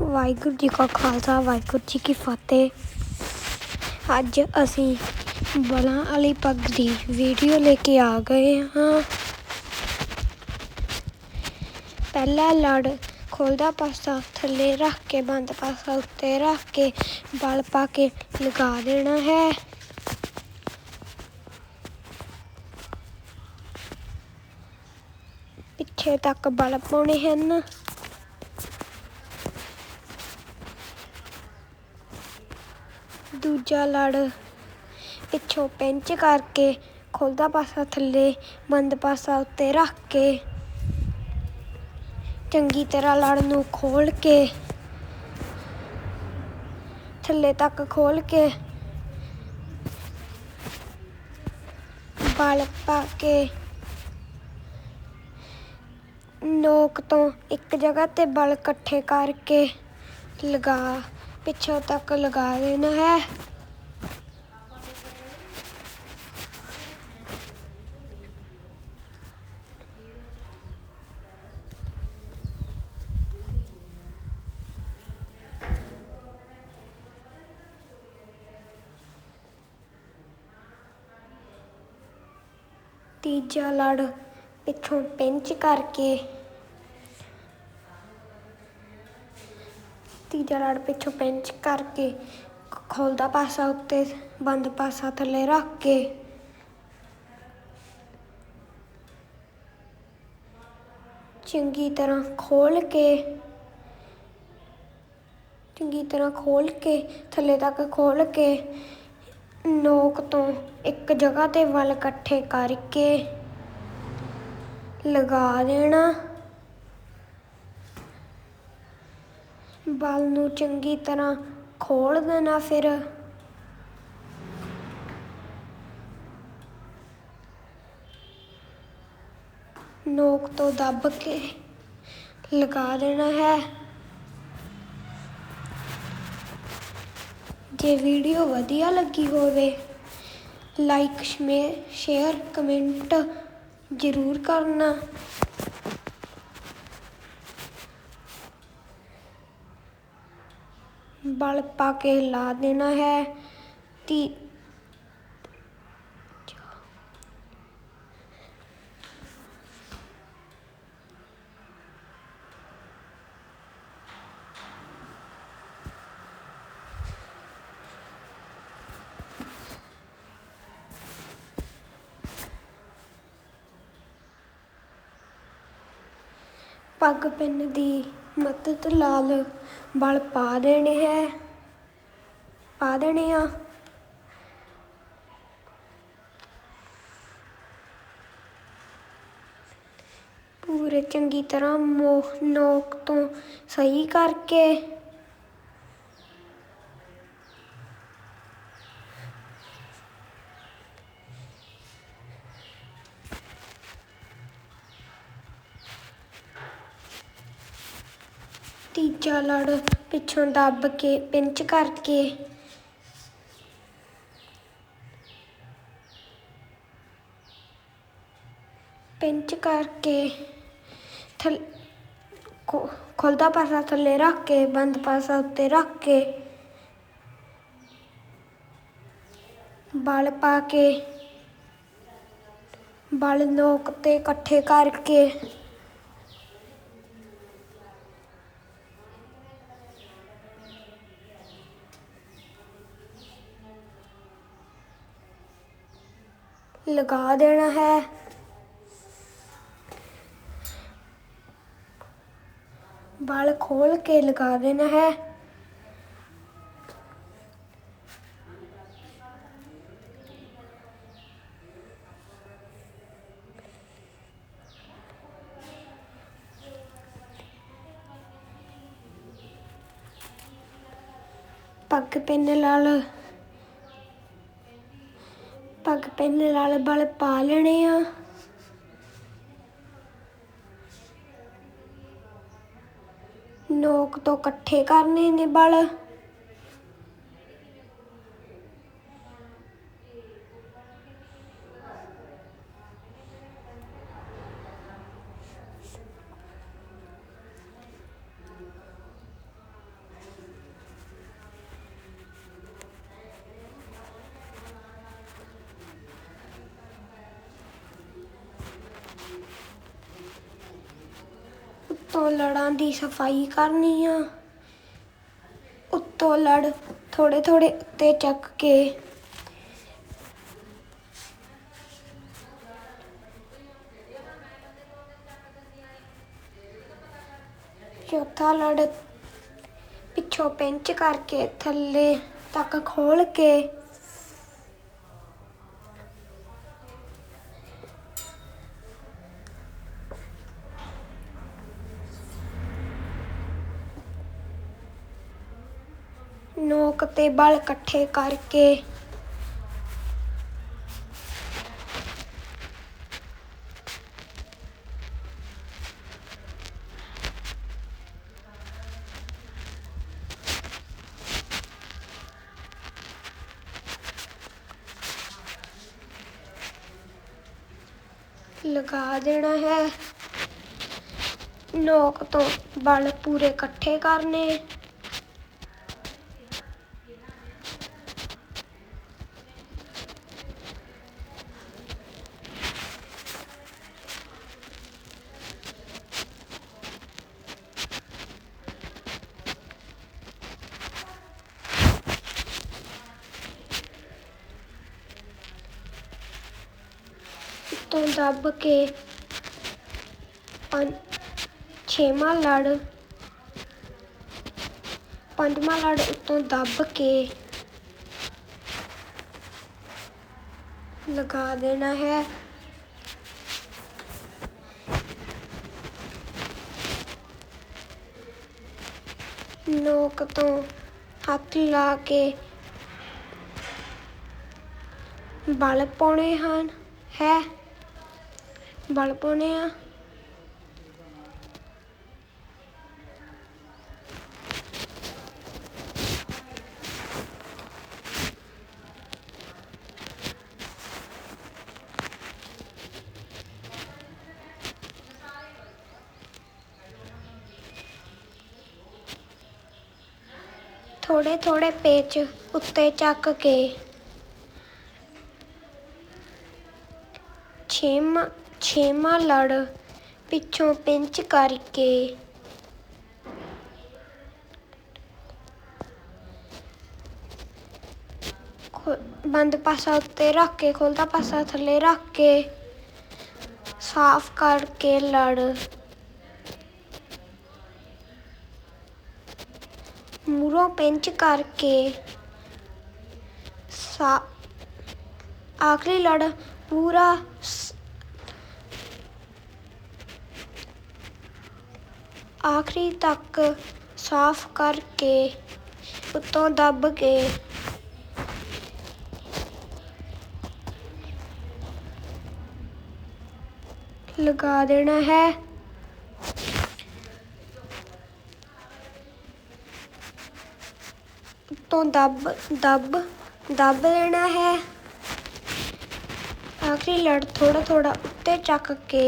ਵਾਹਿਗੁਰੂ ਜੀ ਕਾ ਖਾਲਸਾ, ਵਾਹਿਗੁਰੂ ਜੀ ਕੀ ਫਤਿਹ। ਅੱਜ ਅਸੀਂ ਬਲਾਂ ਵਾਲੀ ਪੱਗ ਦੀ ਵੀਡੀਓ ਲੈ ਕੇ ਆ ਗਏ ਹਾਂ। ਪਹਿਲਾ ਲੜ ਖੋਲਦਾ ਪਾਸਾ, ਥੱਲੇ ਰੱਖ ਕੇ, ਬੰਦ ਪਾਸਾ ਉੱਤੇ ਰੱਖ ਕੇ, ਬਲ ਪਾ ਕੇ ਲਗਾ ਦੇਣਾ ਹੈ। ਪਿੱਛੇ ਤੱਕ ਬਲ ਪਾਉਣੇ ਹਨ। ਦੂਜਾ ਲੜ। ਪਿੱਛੋਂ ਪਿੰਚ ਕਰਕੇ ਖੁੱਲਦਾ ਪਾਸਾ ਥੱਲੇ, ਬੰਦ ਪਾਸਾ ਉੱਤੇ ਰੱਖ ਕੇ। ਚੰਗੀ ਤਰ੍ਹਾਂ ਲੜ ਨੂੰ ਖੋਲ ਕੇ। ਥੱਲੇ ਤੱਕ ਖੋਲ ਕੇ। ਬਲ ਪਾ ਕੇ। ਨੋਕ ਤੋਂ ਇੱਕ ਜਗ੍ਹਾ ਤੇ ਬਲ ਇਕੱਠੇ ਕਰਕੇ ਲਗਾ। ਪਿੱਛੋਂ ਤੱਕ ਲਗਾ ਦੇਣਾ ਹੈ। ਤੀਜਾ ਲੜ ਪਿੱਛੋਂ ਪਿੰਚ ਕਰਕੇ। ਤੀਜਾ ਲੜ ਪਿੱਛੋਂ ਪਿੰਚ ਕਰਕੇ ਖੋਲਦਾ ਪਾਸਾ ਉੱਤੇ, ਬੰਦ ਪਾਸਾ ਥੱਲੇ ਰੱਖ ਕੇ। ਚੰਗੀ ਤਰ੍ਹਾਂ ਖੋਲ ਕੇ, ਚੰਗੀ ਤਰ੍ਹਾਂ ਖੋਲ ਕੇ, ਥੱਲੇ ਤੱਕ ਖੋਲ ਕੇ। ਨੋਕ ਤੋਂ ਇੱਕ ਜਗ੍ਹਾ ਤੇ ਵੱਲ ਇਕੱਠੇ ਕਰਕੇ ਲਗਾ ਦੇਣਾ। ਬਲ ਨੂੰ ਚੰਗੀ ਤਰ੍ਹਾਂ ਖੋਲ ਦੇਣਾ ਫਿਰ। ਨੋਕ ਤੋਂ ਦੱਬ ਕੇ ਲਗਾ ਦੇਣਾ ਹੈ। ਜੇ ਵੀਡੀਓ ਵਧੀਆ ਲੱਗੀ ਹੋਵੇ ਲਾਈਕ ਸ਼ੇਅਰ ਕਮੈਂਟ ਜ਼ਰੂਰ ਕਰਨਾ। ਬਲ ਪਾ ਕੇ ਲਾ ਦੇਣਾ ਹੈ ਤੀ ਪੱਗ ਪਿੰਨ ਦੀ ਮਦਦ ਨਾਲ ਵਲ ਪਾ ਦੇਣੇ ਹੈ। ਪਾ ਦੇਣੇ ਆ। ਪੂਰੇ ਚੰਗੀ ਤਰ੍ਹਾਂ ਮੋਹ ਨੋਕ ਤੋਂ ਸਹੀ ਕਰਕੇ ਤੀਜਾ ਲੜ ਪਿੱਛੋਂ ਦੱਬ ਕੇ, ਪਿੰਚ ਕਰਕੇ। ਪਿੰਚ ਕਰਕੇ ਥਲ ਖੁੱਲਦਾ ਪਾਸਾ ਥੱਲੇ ਰੱਖ ਕੇ, ਬੰਦ ਪਾਸਾ ਉੱਤੇ ਰੱਖ ਕੇ। ਬਲ ਪਾ ਕੇ, ਬਲ ਨੋਕ ਤੇ ਇਕੱਠੇ ਕਰਕੇ। ਲਗਾ ਦੇਣਾ ਹੈ। ਬਲ ਖੋਲ ਕੇ ਲਗਾ ਦੇਣਾ ਹੈ। ਪੱਗ ਪਿੰਨ ਨਾਲ ਪੱਗ ਪਿੰਨ ਨਾਲ ਬਲ ਪਾ ਲੈਣੇ ਆ। ਨੋਕ ਤੋਂ ਇਕੱਠੇ ਕਰਨੇ ਨੇ ਬਲ। ਉੱਤੋਂ ਲੜਾਂ ਦੀ ਸਫ਼ਾਈ ਕਰਨੀ ਆ। ਉੱਤੋਂ ਲੜ ਥੋੜੇ ਥੋੜੇ ਉੱਤੇ ਚੱਕ ਕੇ। ਚੌਥਾ ਲੜ ਪਿੱਛੋਂ ਪਿੰਚ ਕਰਕੇ ਥੱਲੇ ਤੱਕ ਖੋਲ ਕੇ ਨੋਕ ਤੇ ਬਲ ਇਕੱਠੇ ਕਰਕੇ। ਲਗਾ ਦੇਣਾ ਹੈ। ਨੋਕ ਤੋਂ ਬਲ ਪੂਰੇ ਇਕੱਠੇ ਕਰਨੇ। ਤੋਂ ਦੱਬ ਕੇ ਛੇਵਾਂ ਲੜ, ਪੰਜਵਾਂ ਲੜ ਉੱਤੋਂ ਦੱਬ ਕੇ ਲਗਾ ਦੇਣਾ ਹੈ। ਨੋਕ ਤੋਂ ਹੱਥ ਲਾ ਕੇ ਬਲ ਪਾਉਣੇ ਹਨ, ਹੈ। ਬਲ ਪਾਉਣੇ ਆ। ਥੋੜੇ ਥੋੜੇ ਪੇਚ ਉੱਤੇ ਚੱਕ ਕੇ ਛੇਵਾਂ ਛੇਵਾਂ ਲੜ ਪਿੱਛੋਂ ਪਿੰਚ ਕਰਕੇ। ਬੰਦ ਪਾਸਾ ਉੱਤੇ ਰੱਖ ਕੇ ਖੁੱਲਦਾ ਪਾਸਾ ਥੱਲੇ ਰੱਖ ਕੇ, ਸਾਫ਼ ਕਰਕੇ ਲੜ। ਮੂਰੋਂ ਪਿੰਚ ਕਰਕੇ ਸਾ ਆਖਰੀ ਲੜ ਪੂਰਾ ਆਖਰੀ ਤੱਕ ਸਾਫ਼ ਕਰਕੇ ਉੱਤੋਂ ਦੱਬ ਕੇ ਲਗਾ ਦੇਣਾ ਹੈ ਉੱਤੋਂ ਦੱਬ ਦੱਬ ਦੱਬ ਦੇਣਾ ਹੈ ਆਖਰੀ ਲੜ ਥੋੜਾ ਥੋੜਾ ਉੱਤੇ ਚੱਕ ਕੇ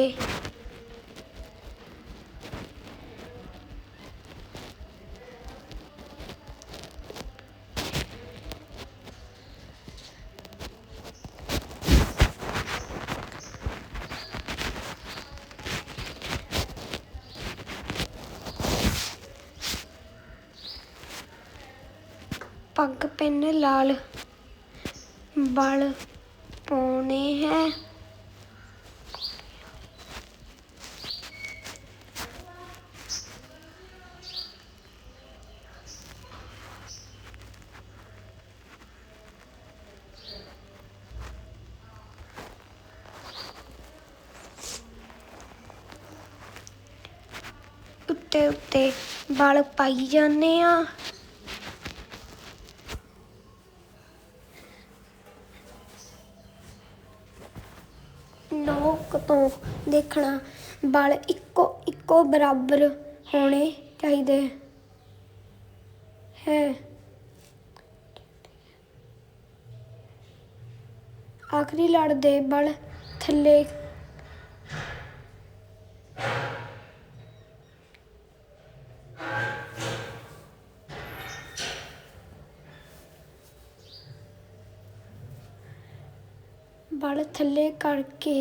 ਪੱਗ ਪਿੰਨ ਲਾਲ ਬਲ ਪਾਉਣੇ ਹੈ। ਉੱਤੇ ਉੱਤੇ ਬਲ ਪਾਈ ਜਾਂਦੇ ਆ ਨੋਕ ਤੋਂ ਦੇਖਣਾ ਬਲ ਇੱਕੋ ਇੱਕੋ ਬਰਾਬਰ ਹੋਣੇ ਚਾਹੀਦੇ ਹੈ। ਆਖਰੀ ਲੜ ਦੇ ਬਲ ਥੱਲੇ। ਬਲ ਥੱਲੇ ਕਰਕੇ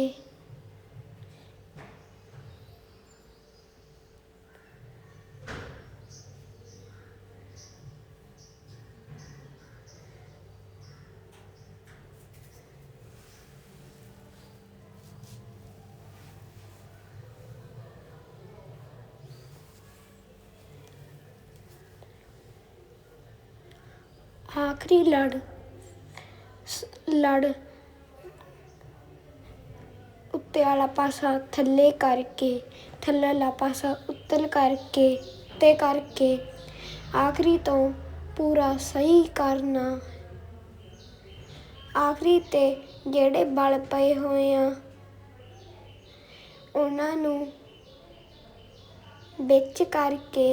ਆਖਰੀ ਲੜ। ਲੜ ਉੱਤੇ ਵਾਲਾ ਪਾਸਾ ਥੱਲੇ ਕਰਕੇ, ਥੱਲੇ ਵਾਲਾ ਪਾਸਾ ਉੱਤਲ ਕਰਕੇ ਤੇ ਕਰਕੇ। ਆਖਰੀ ਤੋਂ ਪੂਰਾ ਸਹੀ ਕਰਨਾ। ਆਖਰੀ ਤੇ ਜਿਹੜੇ ਬਲ ਪਏ ਹੋਏ ਆ, ਉਹਨਾਂ ਨੂੰ ਵਿੱਚ ਕਰਕੇ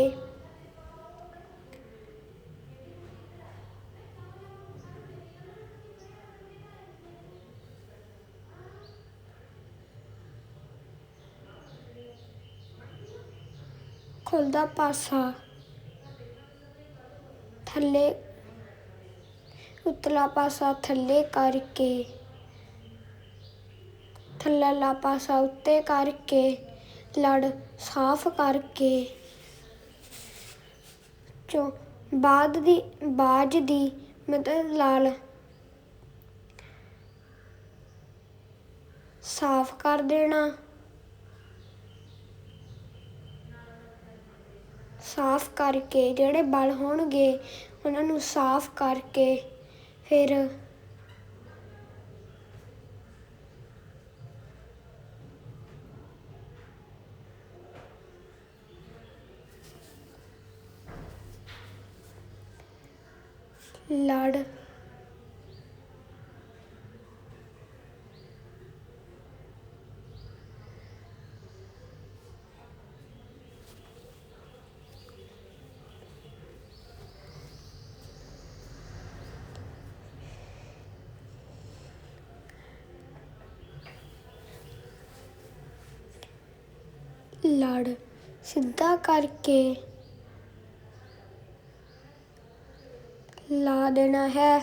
ਖੁੱਲਦਾ ਪਾਸਾ। ਥੱਲੇ ਉਤਲਾ ਪਾਸਾ ਥੱਲੇ ਕਰਕੇ। ਥੱਲੇਲਾ ਪਾਸਾ ਉੱਤੇ ਕਰਕੇ। ਲੜ ਸਾਫ਼ ਕਰਕੇ। ਚੋ ਬਾਦ ਦੀ, ਬਾਜ ਦੀ ਮਦਦ ਨਾਲ ਸਾਫ਼ ਕਰ ਦੇਣਾ। ਸਾਫ਼ ਕਰਕੇ ਜਿਹੜੇ ਬਲ ਹੋਣਗੇ ਉਹਨਾਂ ਨੂੰ ਸਾਫ਼ ਕਰਕੇ ਫਿਰ ਲੜ ਲੜ ਸਿੱਧਾ ਕਰਕੇ ਲਾ ਦੇਣਾ ਹੈ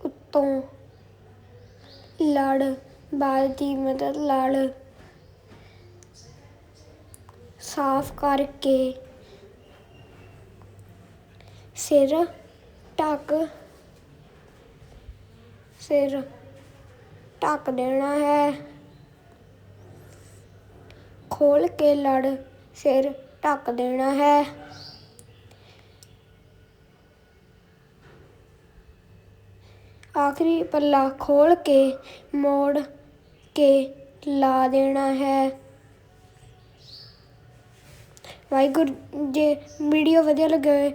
ਉੱਤੋਂ ਲੜ ਬਾਲ ਦੀ ਮਦਦ ਨਾਲ ਸਾਫ਼ ਕਰਕੇ ਸਿਰ, ਢੱਕ ਸਿਰ, ਢੱਕ ਦੇਣਾ ਹੈ। ਖੋਲ ਕੇ ਲੜ, ਸਿਰ ਢੱਕ ਦੇਣਾ ਹੈ। ਆਖਰੀ ਪੱਲਾ ਖੋਲ ਕੇ ਮੋੜ ਕੇ ਲਾ ਦੇਣਾ ਹੈ। ਵਾਹਿਗੁਰੂ ਜੇ, ਵੀਡੀਓ ਵਧੀਆ ਲੱਗੇ